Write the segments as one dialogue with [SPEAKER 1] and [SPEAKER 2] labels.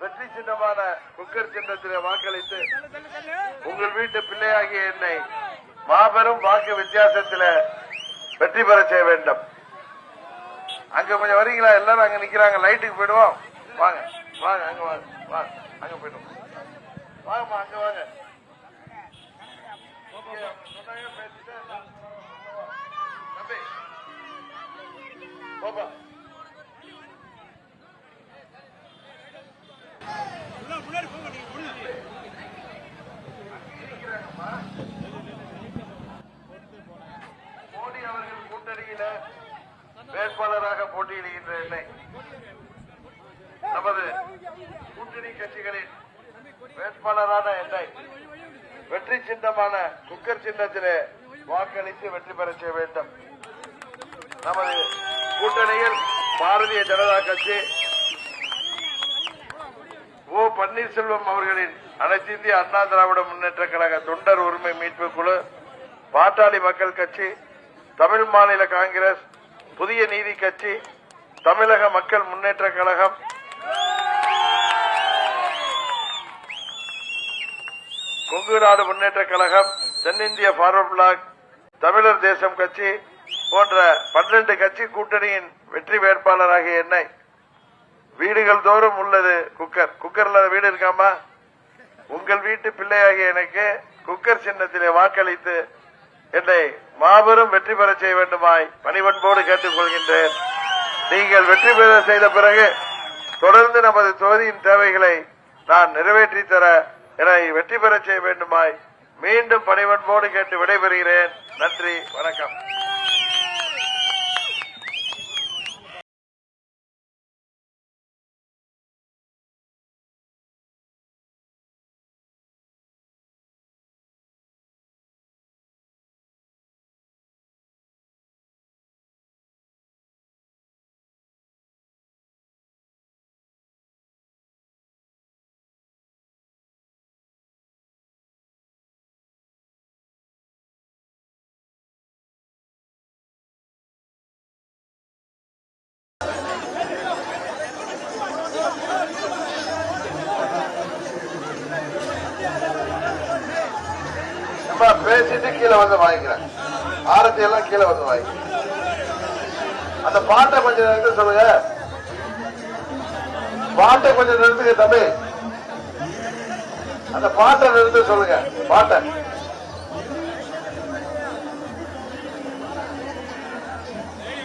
[SPEAKER 1] வெற்றி சின்னமான குக்கர் சின்னத்திலே வாக்களித்து உங்கள் வீட்டு பிள்ளையாகிய என்னை மாபெரும் வாக்கு வித்தியாசத்தில வெற்றி பெற செய்ய வேண்டும். அங்க கொஞ்சம் வரீங்களா? எல்லாரும் அங்க நிக்கிறாங்க. லைட்டுக்கு போயிடுவோம். வாங்க வாங்க அங்க வாங்க வாங்க. அங்க போயிடுவோம். வாங்கம்மா அங்க வாங்க. தம்பி போப்பா மோடி அவர்கள் கூட்டணியில வேட்பாளராக போட்டியிடுகின்ற என்னை நமது கூட்டணி கட்சிகளின் வேட்பாளரான என்னை வெற்றி சின்னமான குக்கர் சின்னத்திலே வாக்களித்து வெற்றி பெற செய்ய வேண்டும். நமது கூட்டணியில் பாரதிய ஜனதா கட்சி ஓ பன்னீர்செல்வம் அவர்களின் அனைத்து இந்திய அண்ணா திராவிட முன்னேற்ற கழக தொண்டர் உரிமை மீட்பு குழு பாட்டாளி மக்கள் கட்சி தமிழ் மாநில காங்கிரஸ் புதிய நீதி கட்சி தமிழக மக்கள் முன்னேற்ற கழகம் கொங்கு நாடு முன்னேற்ற கழகம் தென்னிந்திய பார்வர்ட் பிளாக் தமிழர் தேசம் கட்சி போன்ற பன்னிரண்டு கட்சி கூட்டணியின் வெற்றி வேட்பாளராகிய என்னை வீடுகள் தோறும் உள்ளது குக்கர். குக்கர்ல வீடு இருக்காமா? உங்கள் வீட்டு பிள்ளையாகிய எனக்கு குக்கர் சின்னத்திலே வாக்களித்து என்னை மாபெரும் வெற்றி பெற செய்ய வேண்டுமாய் பணிவன்போடு கேட்டுக் கொள்கின்றேன் நீங்கள் வெற்றி பெற செய்த பிறகு தொடர்ந்து நமது தொகுதியின் தேவைகளை நான் நிறைவேற்றி தர என வெற்றி பெற செய்ய வேண்டுமாய் மீண்டும் பணிவன்போடு கேட்டு விடைபெறுகிறேன். நன்றி வணக்கம். நம்ம பேசிட்டு கீழே வந்து வாங்கிக்கிறேன். ஆரத்தி எல்லாம் கீழே வந்து வாங்கி அந்த பாட்டை கொஞ்சம் நேரத்துக்கு சொல்லுங்க. பாட்டை கொஞ்சம் நேரத்துக்கு தம்பி. அந்த பாட்டை நிறுத்த சொல்லுங்க. பாட்டை.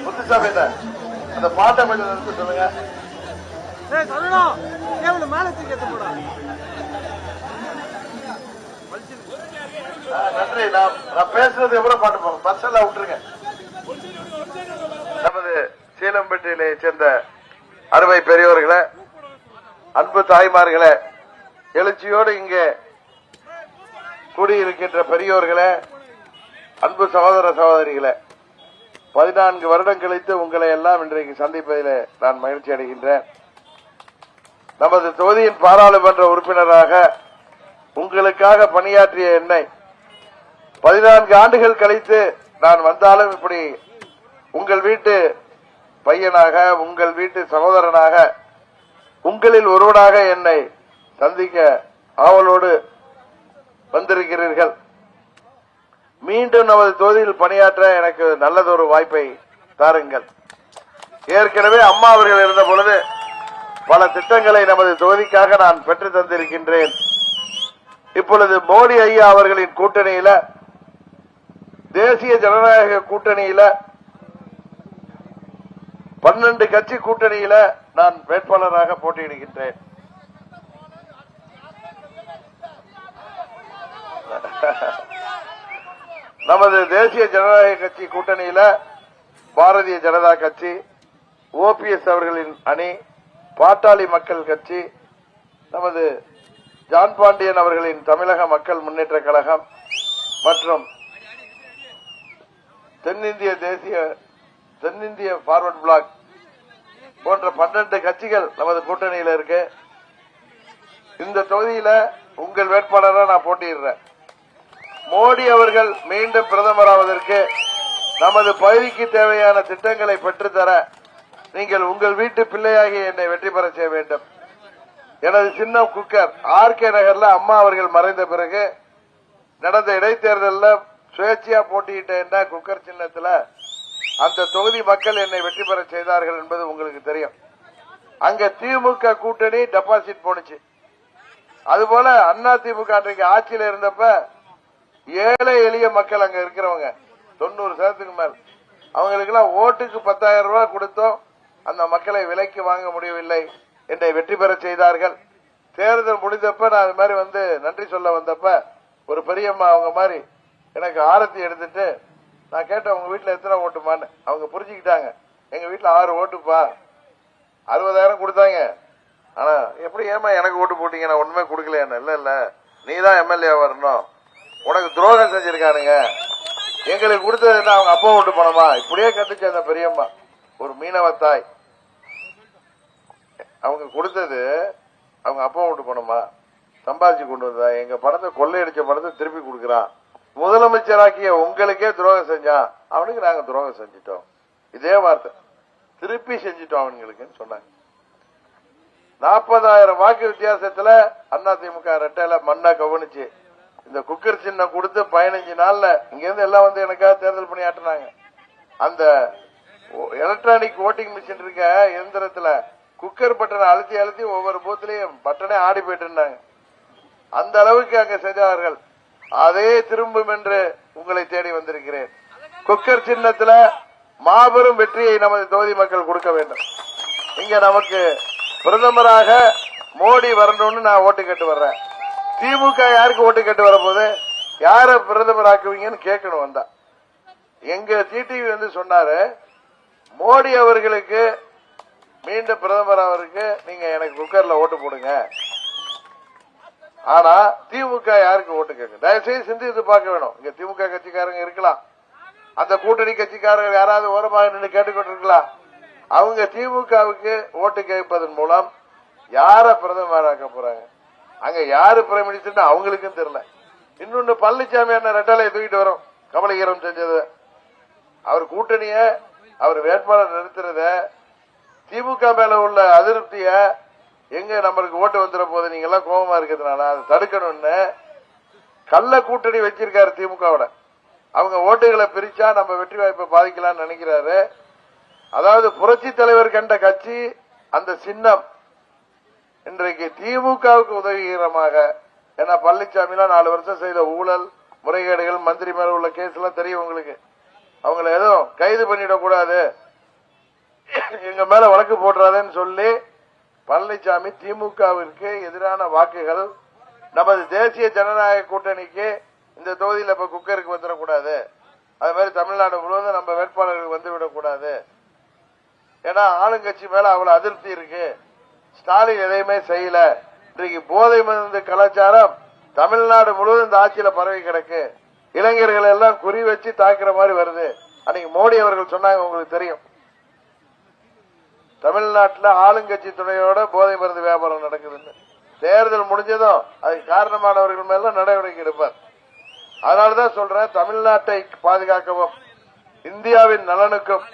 [SPEAKER 1] புத்திசாமி அந்த பாட்டை கொஞ்சம் நிறுத்த சொல்லுங்க.
[SPEAKER 2] ஏய் சொல்லணும். மேல தூக்கி போட.
[SPEAKER 1] நன்றி. நான் நான் பேசுறது எவ்வளவு பாட்டு போகும் பஸ் எல்லாம் விட்டுருங்க. நமது சீலம்பட்டியிலே சேர்ந்த அருமை பெரியவர்களை அன்பு தாய்மார்களை எழுச்சியோடு இங்கே கூடியிருக்கின்ற பெரியோர்களே அன்பு சகோதர சகோதரிகளே பதினான்கு வருடம் கழித்து உங்களை எல்லாம் இன்றைக்கு சந்திப்பதில் நான் மகிழ்ச்சி அடைகின்றேன். நமது தொகுதியின் பாராளுமன்ற உறுப்பினராக உங்களுக்காக பணியாற்றிய என்னை பதினான்கு ஆண்டுகள் கழித்து நான் வந்தாலும் இப்படி உங்கள் வீட்டு பையனாக உங்கள் வீட்டு சகோதரனாக உங்களில் ஒருவனாக என்னை சந்திக்க ஆவலோடு வந்திருக்கிறீர்கள். மீண்டும் நமது தொகுதியில் பணியாற்ற எனக்கு நல்லதொரு வாய்ப்பை தாருங்கள். ஏற்கனவே அம்மா அவர்கள் இருந்த பொழுது பல திட்டங்களை நமது தொகுதிக்காக நான் பெற்று தந்திருக்கின்றேன். இப்பொழுது மோடி ஐயா அவர்களின் கூட்டணியில தேசிய ஜனநாயக கூட்டணியில பன்னெண்டு கட்சி கூட்டணியில நான் வேட்பாளராக போட்டியிடுகின்றேன். நமது தேசிய ஜனநாயக கட்சி கூட்டணியில பாரதிய ஜனதா கட்சி ஓபிஎஸ் அவர்களின் அணி பாட்டாளி மக்கள் கட்சி நமது ஜான் பாண்டியன் அவர்களின் தமிழக மக்கள் முன்னேற்ற கழகம் மற்றும் தென்னிந்திய தேசிய தென்னிந்திய ஃபார்வர்ட் பிளாக் போன்ற பன்னெண்டு கட்சிகள் நமது கூட்டணியில் இருக்கு. இந்த தொகுதியில உங்கள் வேட்பாளராக நான் போட்டியிடுறேன். மோடி அவர்கள் மீண்டும் பிரதமராவதற்கு நமது பகுதிக்கு தேவையான திட்டங்களை பெற்றுத்தர நீங்கள் உங்கள் வீட்டு பிள்ளையாகி என்னை வெற்றி பெற செய்ய வேண்டும். எனது சின்ன குக்கர் ஆர்கே நகர்ல அம்மா அவர்கள் மறைந்த பிறகு நடந்த இடைத்தேர்தலில் சுயேட்சையா போட்டியிட்ட என்ன குக்கர் சின்னத்துல அந்த தொகுதி மக்கள் என்னை வெற்றி பெற செய்தார்கள் என்பது உங்களுக்கு தெரியும். அங்க திமுக கூட்டணி டெபாசிட் போனுச்சு அதுபோல அண்ணா திமுக அன்றைக்கு ஆட்சியில இருந்தப்ப ஏழை எளிய மக்கள் அங்க இருக்கிறவங்க தொண்ணூறு சதத்துக்கு மேல். அவங்களுக்கு எல்லாம் ஓட்டுக்கு பத்தாயிரம் ரூபாய் கொடுத்தோம். அந்த மக்களை விலைக்கு வாங்க முடியவில்லை. என்னை வெற்றி பெற செய்தார்கள். தேர்தல் முடிந்தப்ப நான் அது மாதிரி வந்து நன்றி சொல்ல வந்தப்ப ஒரு பெரியம்மா அவங்க மாதிரி எனக்கு ஆரத்தி எடுத்துட்டு நான் கேட்டேன் உங்க வீட்டுல எத்தனை ஓட்டுமான்னு? அவங்க புரிஞ்சுக்கிட்டாங்க. எங்க வீட்டுல ஆறு ஓட்டுப்பா. அறுபதாயிரம் கொடுத்தாங்க. ஆனா எப்படி ஏமா எனக்கு ஓட்டு போட்டீங்க? நான் ஒண்ணுமே கொடுக்கல இல்ல இல்ல. நீ தான் எம்எல்ஏ வரணும். உனக்கு துரோகம் செஞ்சிருக்கானுங்க. எங்களுக்கு கொடுத்தது என்ன? அவங்க அப்பா ஓட்டு பணமா? இப்படியே கத்துச்சு அந்த பெரியம்மா. ஒரு மீனவ தாய் அவங்க கொடுத்தது அவங்க அப்பா ஓட்டு பணமா? சம்பாதிச்சு கொண்டு வந்தா எங்க பணத்தை கொள்ளையடிச்ச பணத்தை திருப்பி கொடுக்குறான். முதலமைச்சராக்கிய உங்களுக்கே துரோகம் செஞ்சான் அவனுக்கு நாங்க துரோகம் செஞ்சிட்டோம். இதே வார்த்தை. திருப்பி செஞ்சிட்டோம் அவனுங்களுக்குன்னு சொன்னாங்க. நாற்பதாயிரம் வாக்கு வித்தியாசத்துல அதிமுக ரெட்டையில மண்ணா கவனிச்சு. இந்த குக்கர் சின்னம் கொடுத்து பதினஞ்சு நாள்ல இங்க இருந்து எல்லாம் வந்து எனக்காக தேர்தல் பணியாற்றினாங்க அந்த எலக்ட்ரானிக் ஓட்டிங் மிஷின் இருக்க எந்திரத்துல குக்கர் பட்டனை அழுத்தி அழுத்தி ஒவ்வொரு பூத்திலையும் பட்டனே ஆடி போயிட்டு இருந்தாங்க. அந்த அளவுக்கு அங்க செய்தார்கள் அதே திரும்பும் என்று உங்களை தேடி வந்திருக்கிறேன். குக்கர் சின்னத்தில் மாபெரும் வெற்றியை நமது தொகுதி மக்கள் கொடுக்க வேண்டும். இங்க நமக்கு பிரதமராக மோடி வரணும்னு நான் ஓட்டு கேட்டு வர்றேன். திமுக யாருக்கு ஓட்டு கேட்டு வரப்போது யார பிரதமர் ஆக்குவீங்கன்னு கேட்கணும் வந்தா. எங்க டிடிவி வந்து சொன்னாரு மோடி அவர்களுக்கு மீண்டும் பிரதமர் அவருக்கு நீங்க எனக்கு குக்கர்ல ஓட்டு போடுங்க. ஆனா திமுக யாருக்கு ஓட்டு கேட்க தயவுசெய்து சிந்தித்து பார்க்க வேணும். இங்க திமுக கட்சிக்காரங்க இருக்கலாம். அந்த கூட்டணி கட்சிக்காரர்கள் யாராவது ஓரமாக நின்று கேட்டுக்கொண்டிருக்கலாம் அவங்க திமுகவுக்கு ஓட்டு கேட்பதன் மூலம் யார பிரதமராக்க போறாங்க? அங்க யாரு பிரைம் மினிஸ்டர் அவங்களுக்கும் தெரியல. இன்னொன்னு பழனிசாமி என்ன ரெட்டாலையை தூக்கிட்டு வரும். கமலகீரம் செஞ்சது. அவர் கூட்டணிய அவர் வேட்பாளர் நிறுத்துறத திமுக மேல உள்ள அதிருப்திய எங்க நம்மளுக்கு ஓட்டு வந்துட போது நீங்க எல்லாம் கோபமா இருக்கிறதுனால அதை தடுக்கணும்னு கள்ள கூட்டணி வச்சிருக்காரு திமுகவோட. அவங்க ஓட்டுகளை பிரிச்சா நம்ம வெற்றி வாய்ப்பை பாதிக்கலாம்னு நினைக்கிறாரு. அதாவது புரட்சி தலைவர் கண்ட கட்சி அந்த சின்னம் இன்றைக்கு திமுகவுக்கு உதவிகரமாக ஏன்னா பழனிசாமிலாம் நாலு வருஷம் செய்த ஊழல் முறைகேடுகள் மந்திரி மேல உள்ள கேஸ் எல்லாம் தெரியும் உங்களுக்கு. அவங்கள எதுவும் கைது பண்ணிடக்கூடாது. எங்க மேல வழக்கு போடுறாதேன்னு சொல்லி பழனிசாமி திமுகவிற்கு எதிரான வாக்குகள் நமது தேசிய ஜனநாயக கூட்டணிக்கு இந்த தொகுதியில் இப்ப குக்கருக்கு வந்துடக்கூடாது. அது மாதிரி தமிழ்நாடு முழுவதும் நம்ம வேட்பாளர்கள் வந்து விடக்கூடாது ஏன்னா ஆளுங்கட்சி மேல அவ்வளவு அதிருப்தி இருக்கு. ஸ்டாலின் எதையுமே செய்யல. இன்றைக்கு போதை மருந்து கலாச்சாரம் தமிழ்நாடு முழுவதும் இந்த ஆட்சியில பரவி கிடக்கு. இளைஞர்கள் எல்லாம் குறி வச்சு தாக்குற மாதிரி வருது. அன்னைக்கு மோடி அவர்கள் சொன்னாங்க உங்களுக்கு தெரியும். தமிழ்நாட்டில் ஆளுங்கட்சி துணையோட போதை மருந்து வியாபாரம் நடக்குதுன்னு. தேர்தல் முடிஞ்சதும் அதுக்கு காரணமானவர்கள் மேல நடவடிக்கை எடுப்பார். அதனாலதான் சொல்றேன் தமிழ்நாட்டை பாதுகாக்கவும் இந்தியாவின் நலனுக்கும்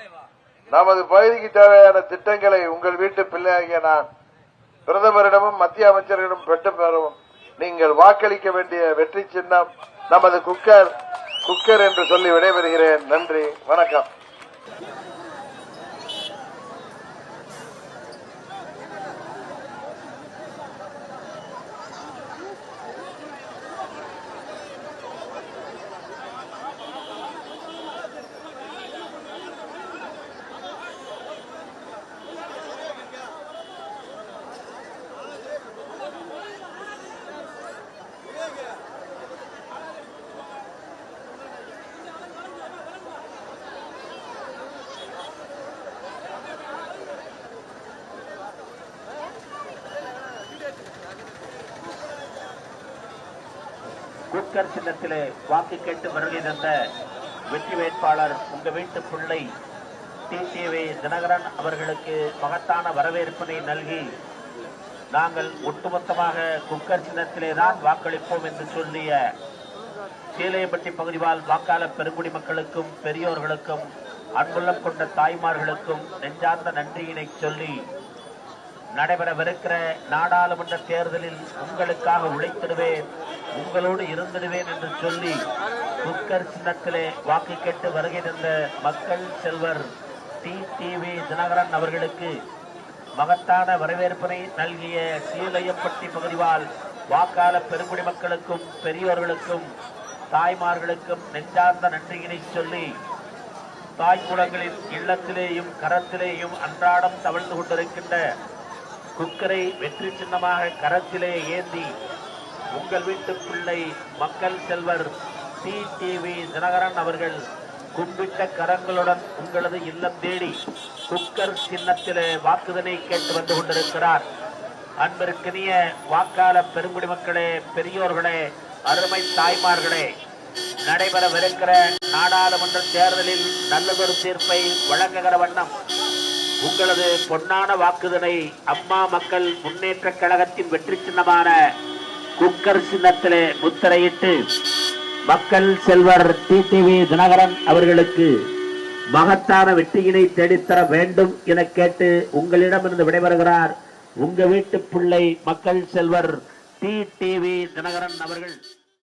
[SPEAKER 1] நமது பகுதிக்கு தேவையான திட்டங்களை உங்கள் வீட்டு பிள்ளையாகிய நான் பிரதமரிடமும் மத்திய அமைச்சர்களிடம் பெற்று பெறவும் நீங்கள் வாக்களிக்க வேண்டிய வெற்றி சின்னம் நமது குக்கர் குக்கர் என்று சொல்லி விடைபெறுகிறேன். நன்றி வணக்கம்.
[SPEAKER 3] குக்கர் சின்னத்திலே வாக்கு கேட்டு வருகை தந்த வெற்றி வேட்பாளர் உங்க வீட்டு பிள்ளை டிடிவி தினகரன் அவர்களுக்கு மகத்தான வரவேற்பினை நல்கி நாங்கள் ஒட்டுமொத்தமாக குக்கர் சின்னத்திலே தான் வாக்களிப்போம் என்று சொல்லிய சீலையப்பட்டி பகுதிவால் வாக்காளர் பெருங்குடி மக்களுக்கும் பெரியோர்களுக்கும் அன்புள்ளம் கொண்ட தாய்மார்களுக்கும் நெஞ்சார்ந்த நன்றியினை சொல்லி நடைபெறவிருக்கிற நாடாளுமன்ற தேர்தலில் உங்களுக்காக உழைத்திடுவேன். உங்களோடு இருந்திடுவேன் என்று சொல்லி குக்கர் சின்னத்திலே வாக்கு கேட்டு வருகை தந்த மக்கள் செல்வர் டி டிவி தினகரன் அவர்களுக்கு மகத்தான வரவேற்பினை நல்கிய சீலையப்பட்டி பகுதிவால் வாக்காள பெருங்குடி மக்களுக்கும் பெரியோர்களுக்கும் தாய்மார்களுக்கும் நெஞ்சார்ந்த நன்றியினை சொல்லி தாய்க்குளங்களின் இல்லத்திலேயும் கரத்திலேயும் அன்றாடம் தவழ்ந்து கொண்டிருக்கின்ற குக்கரை வெற்றி சின்னமாக கரத்திலே ஏந்தி உங்கள் வீட்டு பிள்ளை மக்கள் செல்வர் சி டிவி தினகரன் அவர்கள் கும்பிட்ட கரங்களுடன் உங்களது இல்லம் தேடி குக்கர் சின்னத்திலே வாக்குதலை கேட்டு வந்து கொண்டிருக்கிறார். அன்பிற்கினிய வாக்காள பெருங்குடி மக்களே பெரியோர்களே அருமை தாய்மார்களே நடைபெறவிருக்கிற நாடாளுமன்ற தேர்தலில் நல்லதொரு தீர்ப்பை வழங்குகிற வண்ணம் உங்களது பொன்னான வாக்குதலை அம்மா மக்கள் முன்னேற்ற கழகத்தின் வெற்றி சின்னமான குக்கர் சின்னத்திலே முத்திரையிட்டு மக்கள் செல்வர் டிடிவி தினகரன் அவர்களுக்கு மகத்தான வெற்றியினை தேடித்தர வேண்டும் என கேட்டு உங்களிடமிருந்து விடைபெறுகிறார் உங்க வீட்டு பிள்ளை மக்கள் செல்வர் டி டிவி தினகரன் அவர்கள்.